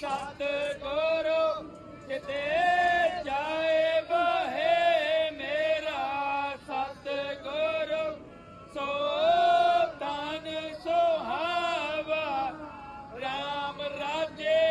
ਸਤ ਕਿਤੇ ਜਾਏ ਬਹੇ ਮੇਰਾ ਸਤ ਸੋ ਤਨ ਸੁਹਾਵਾ RAM ਰਾਜੇ